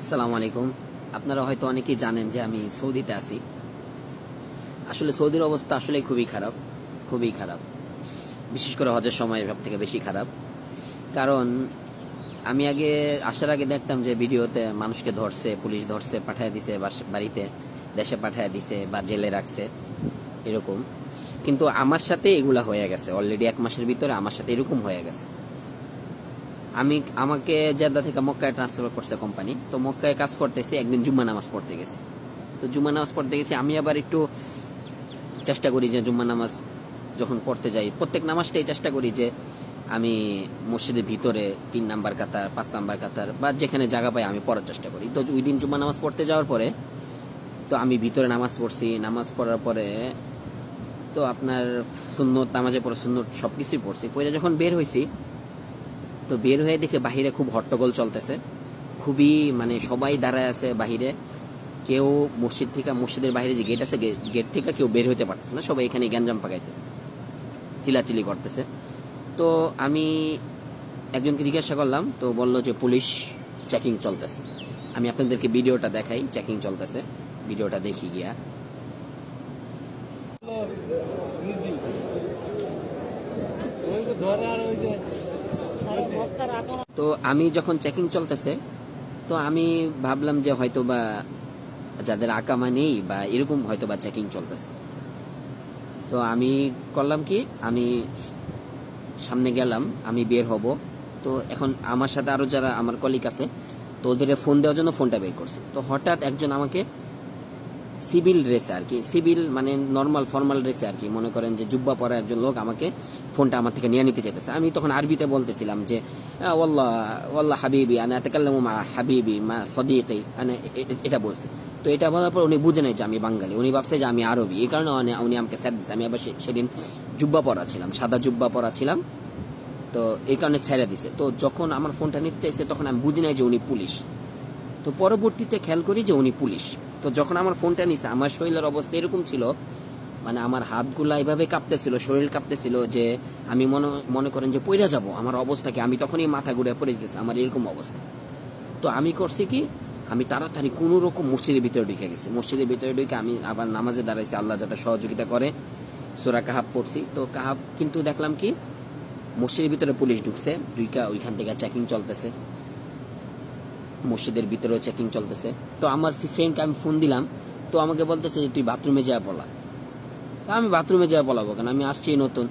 আসসালামু আলাইকুম। আপনারা হয়তো অনেকেই জানেন যে আমি সৌদিতে আছি। আসলে সৌদির অবস্থা আসলে খুবই খারাপ খুবই খারাপ। বিশেষ করে হজের সময় সব থেকে বেশি খারাপ। কারণ আমি আগে, আসার আগে দেখতাম যে ভিডিওতে মানুষকে ধরছে, পুলিশ ধরছে, পাঠায় দিছে বাড়িতে, দেশে পাঠায় দিছে বা জেলে রাখছে, এরকম। কিন্তু আমার সাথে এগুলা হয়ে গেছে। অলরেডি এক মাসের ভিতরে আমার সাথে এরকম হয়ে গেছে। আমি আমাকে জেদ্দা থেকে মক্কায় ট্রান্সফার করছে কোম্পানি তো মক্কায় কাজ করতেছি, একদিন জুম্মা নামাজ পড়তে গেছি। তো জুম্মা নামাজ পড়তে গেছি, আমি আবার একটু চেষ্টা করি যে জুম্মা নামাজ যখন পড়তে যাই। প্রত্যেক নামাজটাই চেষ্টা করি যে আমি মসজিদের ভিতরে তিন নাম্বার কাতার, পাঁচ নাম্বার কাতার বা যেখানে জায়গা পাই আমি পড়ার চেষ্টা করি। তো ওই দিন জুম্মা নামাজ পড়তে যাওয়ার পরে, তো আমি ভিতরে নামাজ পড়ছি। নামাজ পড়ার পরে তো আপনার সুন্নত, নামাজে পড়ে সুন্নত সব কিছুই পড়ছি। পরে যখন বের হয়েছি তো বের হয়ে দেখে বাহিরে খুব হট্টগোল চলতেছে। খুবই মানে সবাই দাঁড়ায় আছে বাহিরে। কেউ মসজিদ থেকে, মসজিদের বাইরে যে গেট আছে গেট থেকে কেউ বের হতে পারতেছে না। সবাই এখানে গ্যাঞ্জাম পাকাইতেছে, চিলাচিলি করতেছে। তো আমি একজনকে জিজ্ঞাসা করলাম, তো বলল যে, পুলিশ চেকিং চলতেছে। আমি আপনাদেরকে ভিডিওটা দেখাই চেকিং চলতেছে। ভিডিওটা দেখি গিয়া। তো আমি যখন চেকিং চলতেছে, তো আমি ভাবলাম যে হয়তো বা যাদের আকামা নেই বা এরকম হয়তো বা চেকিং চলতেছে। তো আমি করলাম কি, আমি সামনে গেলাম, আমি বের হব। তো এখন আমার সাথে আরও যারা আমার কলিগ আছে, তো ওদের ফোন দেওয়ার জন্য ফোনটা বের করছে। তো হঠাৎ একজন আমাকে সিভিল ড্রেসে আর কি সিভিল মানে নর্মাল ফর্মাল ড্রেসে আর কি। মনে করেন যে জুব্বা পরা একজন লোক আমাকে ফোনটা আমার থেকে নিয়ে নিতে চাইতেছে। আমি তখন আরবিতে বলতেছিলাম যে আহ, ওয়াল্লাহ ওয়াল্লাহ হাবিবি আনা আতাকাল্লামু মা হাবিবি মা সদিকি এ- এটা বলছে। তো এটা বলার পর উনি বুঝে নাই যে আমি বাঙালি। উনি ভাবছে যে আমি আরবি। এই কারণে উনি- আমাকে স্যার দিচ্ছে আমি আবার সেদিন জুব্বা পরা ছিলাম সাদা জুব্বা পরা ছিলাম। তো এই কারণে ছেড়ে দিছে। তো যখন আমার ফোনটা নিতে চাইছে তখন আমি বুঝি নাই যে উনি পুলিশ। তো পরবর্তীতে খেয়াল করি যে উনি পুলিশ। তো যখন আমার ফোনটা নিছে, আমার শরীরের অবস্থা এরকম ছিল মানে আমার হাতগুলা এভাবে কাঁপতেছিল, শরীর কাঁপতেছিল যে আমি মনে মনে করেন যে পইরা যাব, আমার অবস্থা কি আমি তখনই মাথা ঘুরে পড়ে গেছি, আমার এরকম অবস্থা। তো আমি করছি কি, আমি তাড়াতাড়ি কোনো রকম মসজিদের ভিতরে ঢুকে গেছি। মসজিদের ভিতরে ঢুকে আমি আবার নামাজে দাঁড়াইছি, আল্লাহ যাতে সহযোগিতা করে। সোরা কাহাব পড়ছি। তো কাহাব কিন্তু দেখলাম কি, মসজিদের ভিতরে পুলিশ ঢুকছে, ঢুইকা ওইখান থেকে চেকিং চলতেছে। মসজিদের ভিতরেও চেকিং চলতেছে। তো আমার ফ্রেন্ডকে আমি ফোন দিলাম, তো আমাকে বলতেছে যে, তুই বাথরুমে যা বলা তা আমি বাথরুমে যা বলাবো কেন? আমি আসছি নতুন।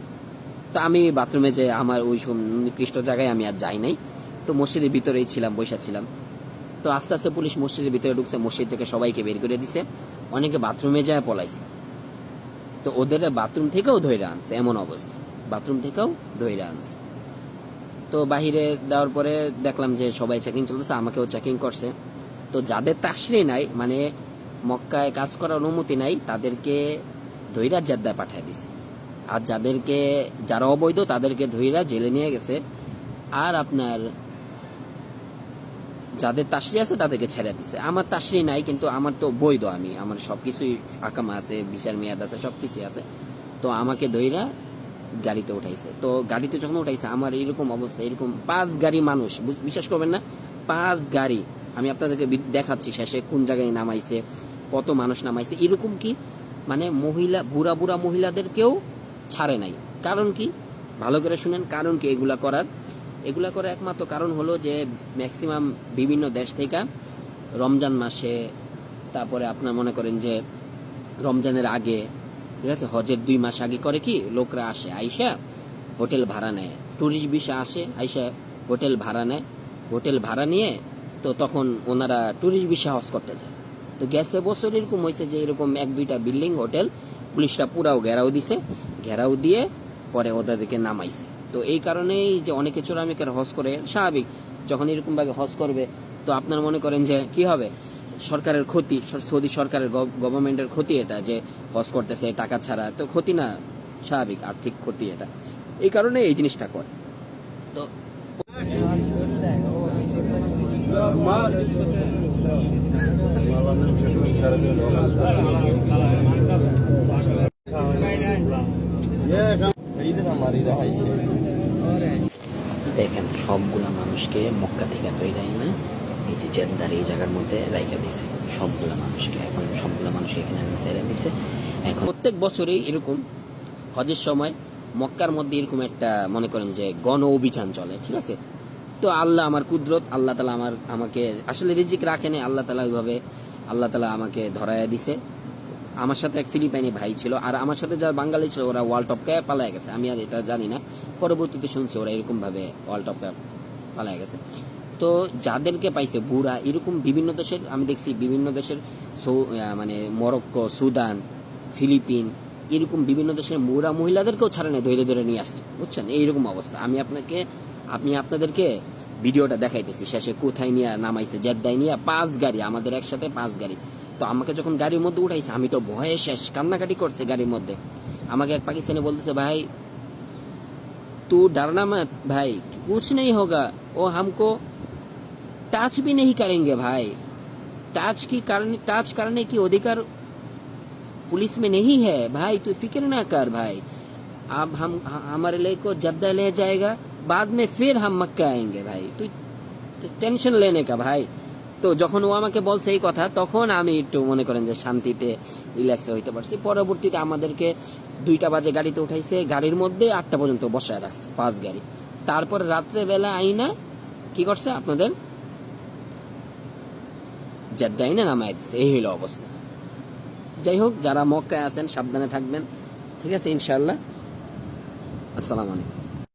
তো আমি বাথরুমে যে আমার ওই নিকৃষ্ট জায়গায় আমি আর যাই নাই। তো মসজিদের ভিতরেই ছিলাম, বসে ছিলাম। তো আস্তে আস্তে পুলিশ মসজিদের ভিতরে ঢুকছে, মসজিদ থেকে সবাইকে বের করে দিছে। অনেকে বাথরুমে যায় পলাইছে। তো ওদের বাথরুম থেকেও ধরে আনছে, এমন অবস্থা। বাথরুম থেকেও ধরে আনছে। তো বাহিরে দেওয়ার পরে দেখলাম যে সবাই চেকিং চলতেছে, আমাকেও চেকিং করছে। তো যাদের তাসরি নাই মানে মক্কায় কাজ করার অনুমতি নাই, তাদেরকে ধৈরা জেদ্দায় পাঠিয়ে দিছে। আর যাদেরকে, যারা অবৈধ, তাদেরকে ধৈরা জেলে নিয়ে গেছে। আর আপনার যাদের তাসরি আছে, তাদেরকে ছেড়ে দিছে। আমার তাসরি নাই, কিন্তু আমার তো বৈধ আমি। আমার সব কিছুই আকামা আছে, বিচার মেয়াদ আছে সব কিছুই আছে। তো আমাকে ধৈরা গাড়িতে উঠাইছে। তো গাড়িতে যখন উঠাইছে, আমার এরকম অবস্থা এরকম পাঁচ গাড়ি মানুষ বিশ্বাস করবেন না, পাঁচ গাড়ি, আমি আপনাদেরকে দেখাচ্ছি শেষে কোন জায়গায় নামাইছে, কত মানুষ নামাইছে। এরকম কি মানে মহিলা, বুড়া বুড়া মহিলাদেরকেও ছাড়ে নাই। কারণ কি? ভালো করে শুনেন, কারণ কি এগুলা করার? এগুলা করার একমাত্র কারণ হলো যে ম্যাক্সিমাম বিভিন্ন দেশ থেকে রমজান মাসে, তারপরে আপনার মনে করেন যে, রমজানের আগে ঠিক আছে? হজের দুই মাস আগে করে কি? লোকরা আসে, আইসা হোটেল ভাড়া নেয়। ট্যুরিস্ট ভিসা আসে, আইসা হোটেল ভাড়া নেয়। হোটেল ভাড়া নিয়ে তো তখন ওনারা ট্যুরিস্ট ভিসা হজ করতে যায়। তো গেছে বছর এরকম হয়েছে যে এরকম এক দুইটা বিল্ডিং হোটেল পুলিশরা পুরাও ঘেরাও দিছে। ঘেরাও দিয়ে পরে ওদেরকে নামাইছে। তো এই কারণেই যে অনেকে চোরামিকের হজ করে, স্বাভাবিক। যখন এরকমভাবে হজ করবে, তো আপনার মনে করেন যে কি হবে? সরকারের ক্ষতি সৌদি সরকারের গভর্নমেন্টের ক্ষতি এটা যে হজ করতেছে, টাকা ছাড়া, তো ক্ষতি না, স্বাভাবিক আর্থিক ক্ষতি এটা। এই কারণে এই জিনিসটা করে। তো দেখেন, সবগুলা মানুষকে মক্কা থেকে তৈরি না। জেদ্দার এই জায়গার মধ্যে রাইখা দিয়েছে। সবগুলো মানুষকে। এখন সবগুলা মানুষ এখানে ছেড়ে দিছে। এখন প্রত্যেক বছরই এরকম, হজের সময় মক্কার মধ্যে এরকম একটা, মনে করেন যে গণ অভিযান চলে, ঠিক আছে? তো আল্লাহ আমার কুদরত, আল্লাহ তালা আমার, আমাকে আসলে রিজিক রাখেনি আল্লাহ তালা ওইভাবে, আল্লাহ তালা আমাকে ধরাইয়া দিছে। আমার সাথে এক ফিলিপাইনি ভাই ছিল, আর আমার সাথে যারা বাঙালি ছিল, ওরা ওয়ার্ল্ড টপকে পালায় গেছে। আমি আর এটা জানি না। পরবর্তীতে শুনছি ওরা এরকম ভাবে ওয়ার্ল্ড টপকে পালায় গেছে। তো যাদেরকে পাইছে বুড়া, এরকম বিভিন্ন দেশের, আমি দেখছি বিভিন্ন দেশের মানে মরক্কো, সুদান, ফিলিপিন, এরকম বিভিন্ন দেশের মুরা মহিলাদেরকেও ছাড়া নেই ধরে ধরে নিয়ে আসছে। বুঝছেন? এইরকম অবস্থা। আমি আপনাকে, আমি আপনাদেরকে ভিডিওটা দেখাইতেছি। শেষে কোথায় নিয়ে নামাইছে? জেদ্দায় নিয়ে পাঁচ গাড়ি, আমাদের একসাথে পাঁচ গাড়ি। তো আমাকে যখন গাড়ির মধ্যে উঠাইছে, আমি তো ভয়ে শেষ কান্নাকাটি করছে গাড়ির মধ্যে। আমাকে এক পাকিস্তানি বলতেছে, ভাই তু ডারনা ভাই কুছ নেই হোগা। ও হামকো टच भी नहीं करेंगे भाई टच की करने टच करने की अधिकार पुलिस में नहीं है भाई तू फिक्र ना कर भाई अब हम ह- हमारे लिए को जद्दा ले जाएगा बाद में फिर हम मक्का आएंगे भाई तू টেনশন लेने का भाई তো যখন ও আমাকে বলছে এই কথা তখন আমি একটু মনে করেন যে শান্তিতে রিল্যাক্সে হইতে পারছি পরবর্তীতে আমাদেরকে দুইটা বাজে গাড়িতে উঠাইছে গাড়ির মধ্যে আটটা পর্যন্ত বসায় রাখছে পাঁচ গাড়ি তারপর রাত্রেবেলা আইনা কি করছে আপনাদের জেদ্দা না নামায় দিচ্ছে এই হইল অবস্থা। যাই হোক যারা মক্কায় আছেন, সাবধানে থাকবেন। ঠিক আছে ইনশাল্লাহ আসসালামু আলাইকুম।